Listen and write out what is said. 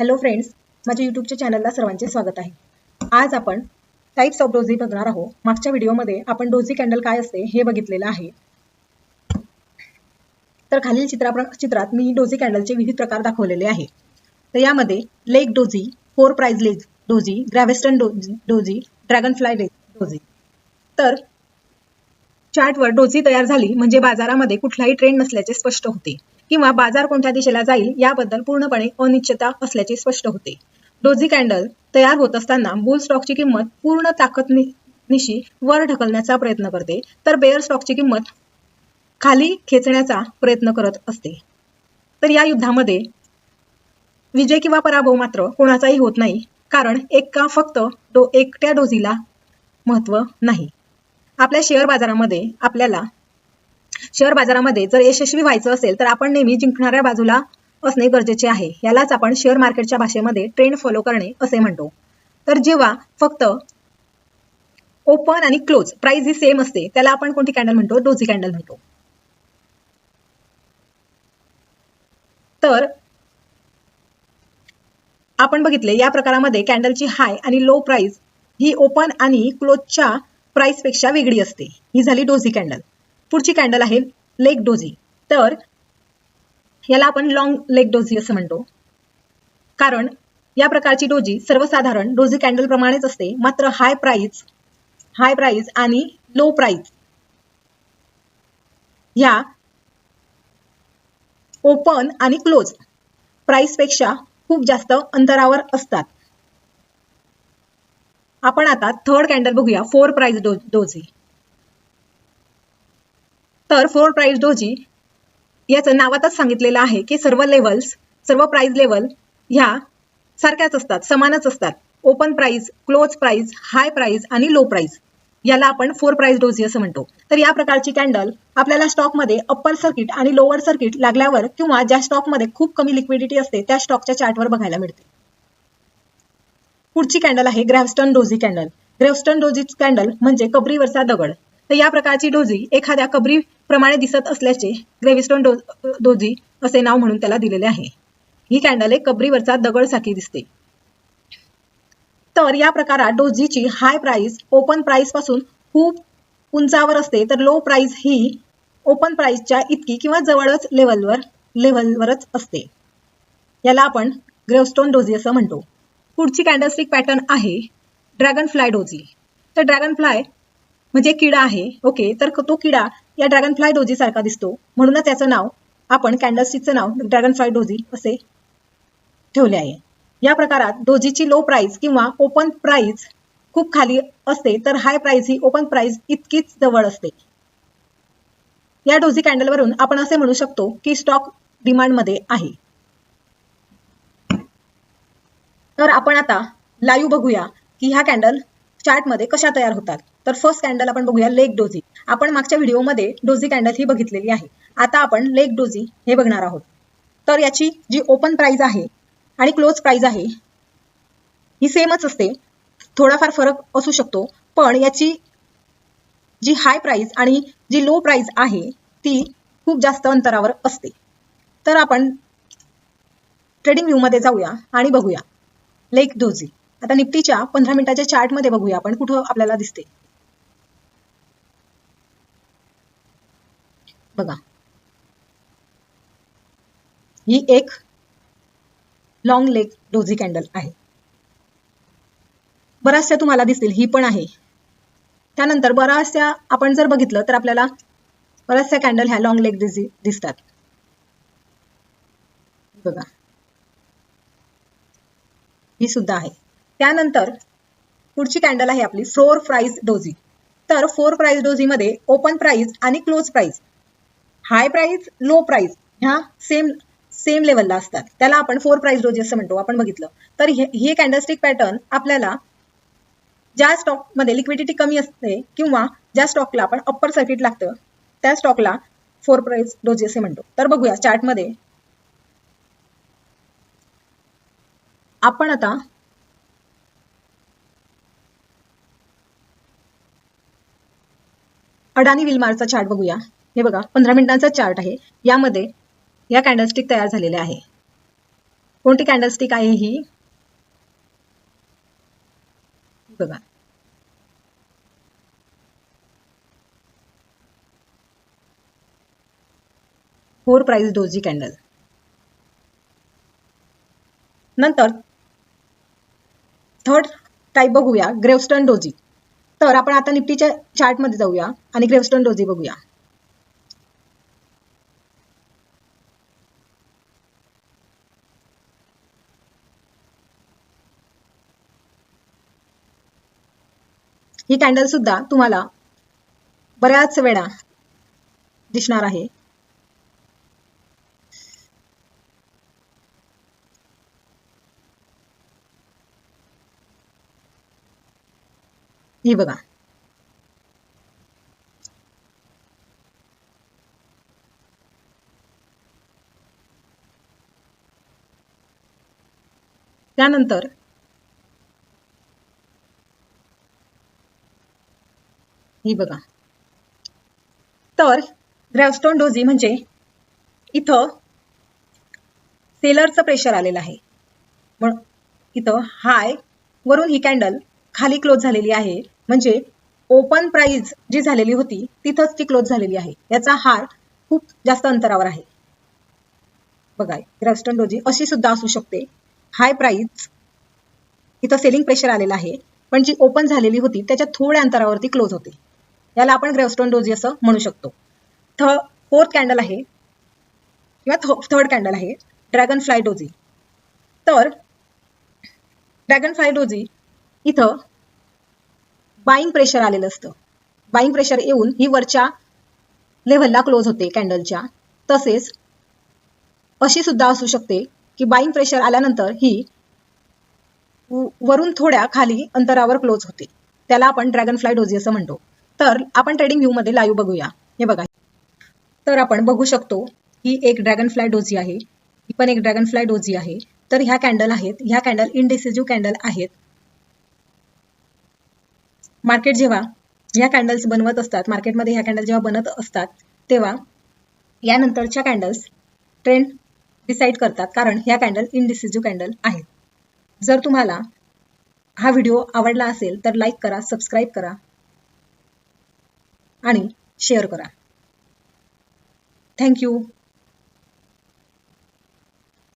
Hello friends माझ्या यूट्यूबच्या चॅनलला सर्वांचे स्वागत आहे. आज आपण टाईप्स ऑफ डोझी बघणार आहोत. मागच्या व्हिडिओमध्ये आपण डोझी कॅन्डल काय असते हे बघितलेलं आहे. तर खालील चित्रा चित्रात मी डोझी कॅन्डलचे विविध प्रकार दाखवलेले आहे. तर यामध्ये leg doji four price leg doji gravestone doji doji dragonfly doji तर चार्टवर डोझी तयार झाली म्हणजे बाजारामध्ये कुठलाही ट्रेंड नसल्याचे स्पष्ट होते. किंवा बाजार कोणत्या दिशेला जाईल याबद्दल पूर्णपणे अनिश्चितता असल्याचे स्पष्ट होते. डोझी कॅन्डल तयार होत असताना बुल स्टॉकची किंमत पूर्ण ताकद निशी वर ढकलण्याचा प्रयत्न करते तर बेअर स्टॉकची किंमत खाली खेचण्याचा प्रयत्न करत असते. तर या युद्धामध्ये विजय किंवा पराभव मात्र कोणाचाही होत नाही कारण एका फक्त डो एकट्या डोझीला महत्त्व नाही. आपल्या शेअर बाजारामध्ये आपल्याला शेअर बाजारामध्ये जर यशस्वी व्हायचं असेल तर आपण नेहमी जिंकणाऱ्या बाजूला असणे गरजेचे आहे. यालाच आपण शेअर मार्केटच्या भाषेमध्ये ट्रेंड फॉलो करणे असे म्हणतो. तर जेव्हा फक्त ओपन आणि क्लोज प्राइस ही सेम असते त्याला आपण कोणती कॅन्डल म्हणतो? डोझी कॅन्डल म्हणतो. तर आपण बघितले या प्रकारामध्ये कॅन्डलची हाय आणि लो प्राइस ही ओपन आणि क्लोजच्या प्राइसपेक्षा वेगळी असते. ही झाली डोझी कॅन्डल. पुढची कॅन्डल आहे लेग डोझी तर याला आपण लॉंग लेग डोझी असं म्हणतो. कारण या प्रकारची डोजी सर्वसाधारण डोझी कॅन्डल प्रमाणेच असते. मात्र हाय प्राईज हाय प्राईज आणि लो प्राईज ह्या ओपन आणि क्लोज प्राईसपेक्षा खूप जास्त अंतरावर असतात. आपण आता थर्ड कॅन्डल बघूया. फोर प्राईज डो डोझी तर फोर प्राईज डोजी याचं नावातच सांगितलेलं आहे की सर्व लेवल्स सर्व प्राईज लेवल ह्या सारख्याच असतात समानच असतात. Open price close price high price आणि लो प्राईज याला आपण फोर प्राईज डोजी असं म्हणतो. तर या प्रकारची कॅन्डल आपल्याला स्टॉकमध्ये अप्पर सर्किट आणि लोअर सर्किट लागल्यावर किंवा ज्या स्टॉकमध्ये खूप कमी लिक्विडिटी असते त्या स्टॉकच्या चार्टवर बघायला मिळते. पुढची कॅन्डल आहे ग्रॅव्हस्टन डोझी कॅन्डल ग्रॅव्हस्टन डोझी कॅन्डल म्हणजे कबरीवरचा दगड. तर या प्रकारची डोजी एखाद्या कबरी प्रमाणे दिसत असल्याचे ग्रेव्हिस्टोन डो डोजी असे नाव म्हणून त्याला दिलेले आहे. ही कॅन्डल एक कबरीवरचा दगडसाखी दिसते. तर या प्रकारात डोजीची हाय प्राइस ओपन प्राइसपासून खूप उंचावर असते तर लो प्राइस ही ओपन प्राइसच्या इतकी किंवा जवळच लेवलवर लेवलवरच असते. याला आपण ग्रेवस्टोन डोझी असं म्हणतो. पुढची कॅन्डलस्टिक पॅटर्न आहे ड्रॅगन फ्लाय डोझी. तर ड्रॅगन फ्लाय म्हणजे किडा आहे ओके तर तो किडा या ड्रॅगन फ्लाय डोजी सारखा दिसतो. म्हणूनच त्याचं नाव आपण कॅन्डलस्टिकचं नाव ड्रॅगन फ्लाय डोजी असे ठेवले आहे. या प्रकारात डोजीची लो प्राइस किंवा ओपन प्राइस खूप खाली असते तर हाय प्राइस ही ओपन प्राइस इतकीच जवळ असते. या डोझी कॅन्डलवरून आपण असे म्हणू शकतो की स्टॉक डिमांडमध्ये आहे. तर आपण आता लाईव्ह बघूया की ह्या कॅन्डल चार्टमध्ये कशा तयार होतात. तर फर्स्ट कॅन्डल आपण बघूया लेग डोझी आपण मागच्या व्हिडिओमध्ये डोझी कॅन्डल ही बघितलेली आहे. आता आपण लेग डोझी हे बघणार आहोत. तर याची जी ओपन प्राइस आहे आणि क्लोज प्राइस आहे ही सेमच असते. थोडाफार फरक असू शकतो पण याची जी हाय प्राइस आणि जी लो प्राइस आहे ती खूप जास्त अंतरावर असते. तर आपण ट्रेडिंग व्ह्यूमध्ये जाऊया आणि बघूया. लेक डोझी आता निफ्टीच्या पंधरा मिनिटाच्या चार्टमध्ये बघूया आपण कुठं आपल्याला दिसते. बघा. ही एक लॉंग लेग डोझी कॅन्डल आहे. बऱ्याचशा तुम्हाला दिसतील ही पण आहे. त्यानंतर बऱ्याचशा आपण जर बघितलं तर आपल्याला बऱ्याचशा कॅन्डल ह्या लॉंग लेग डोझी दिसतात. बघा. ही सुद्धा आहे. त्यानंतर पुढची कॅन्डल आहे आपली फोर प्राईज डोझी तर फोर प्राईज डोझीमध्ये ओपन प्राईज आणि close price high price low price ह्या सेम सेम लेवलला असतात. त्याला आपण फोर प्राईज डोजेस असं म्हणतो आपण बघितलं. तर हे कॅन्डलस्टिक पॅटर्न आपल्याला ज्या स्टॉकमध्ये लिक्विडिटी कमी असते किंवा ज्या स्टॉकला आपण अप्पर सर्किट लागतं त्या स्टॉकला फोर प्राईज डोजेस असे म्हणतो. तर बघूया चार्टमध्ये आपण आता अडानी विलमारचा चार्ट बघूया. हे बघा पंधरा मिनिटांचा चार्ट आहे. यामध्ये या कॅन्डलस्टिक तयार झालेल्या आहे. कोणती कॅन्डलस्टिक आहे ही? बघा. फोर प्राइस डोजी कॅन्डल नंतर थर्ड टाईप बघूया ग्रेवस्टन डोजी तर आपण आता निफ्टीच्या चार्टमध्ये जाऊया आणि ग्रेवस्टन डोजी बघूया. ही कॅन्डल सुद्धा तुम्हाला बऱ्याच वेळा दिसणार आहे. ही बघा. त्यानंतर ही बघा. तर ग्रॅवस्टोन डोजी म्हणजे इथं सेलरचं प्रेशर आलेलं आहे. मग इथं हाय वरून ही कॅन्डल खाली क्लोज झालेली आहे. म्हणजे ओपन प्राइज जी झालेली होती तिथंच ती क्लोज झालेली आहे. याचा हार खूप जास्त अंतरावर आहे. बघा ग्रॅवस्टोन डोजी अशी सुद्धा असू शकते. हाय प्राइस इथं सेलिंग प्रेशर आलेलं आहे. पण जी ओपन झालेली होती त्याच्या थोड्या अंतरावरती क्लोज होते. याला आपण ग्रेवस्टोन डोजी असं म्हणू शकतो. थ फोर्थ कॅन्डल आहे. किंवा थर्ड कॅन्डल आहे. ड्रॅगन फ्लाय डोजी तर ड्रॅगन फ्लाय डोजी इथं बाईंग प्रेशर आलेलं असतं. बाईंग प्रेशर येऊन ही वरच्या लेव्हलला क्लोज होते कॅन्डलच्या तसेच अशी सुद्धा असू शकते की बाईंग प्रेशर आल्यानंतर ही वरून थोड्या खाली अंतरावर क्लोज होते. त्याला आपण ड्रॅगन फ्लाय डोजी असं म्हणतो. तर आपण ट्रेडिंग व्ह्यू मध्ये लाईव्ह बघूया. हे बघा. तर आपण बघू शकतो ही एक ड्रॅगन फ्लाय डोजी आहे. ही पण एक ड्रॅगन फ्लाय डोजी आहे. तर ह्या कॅन्डल आहेत. ह्या कॅन्डल इनडिसिजिव्ह कॅन्डल आहेत. मार्केट जेव्हा ह्या कॅन्डल्स बनवत असतात मार्केटमध्ये ह्या कॅन्डल जेव्हा बनत असतात तेव्हा यानंतरच्या कॅन्डल्स ट्रेंड डिसाईड करतात. कारण ह्या कॅन्डल इनडिसिजिव्ह कॅन्डल आहेत. जर तुम्हाला हा व्हिडिओ आवडला असेल तर लाईक करा सबस्क्राईब करा. आणि शेअर करा. थँक्यू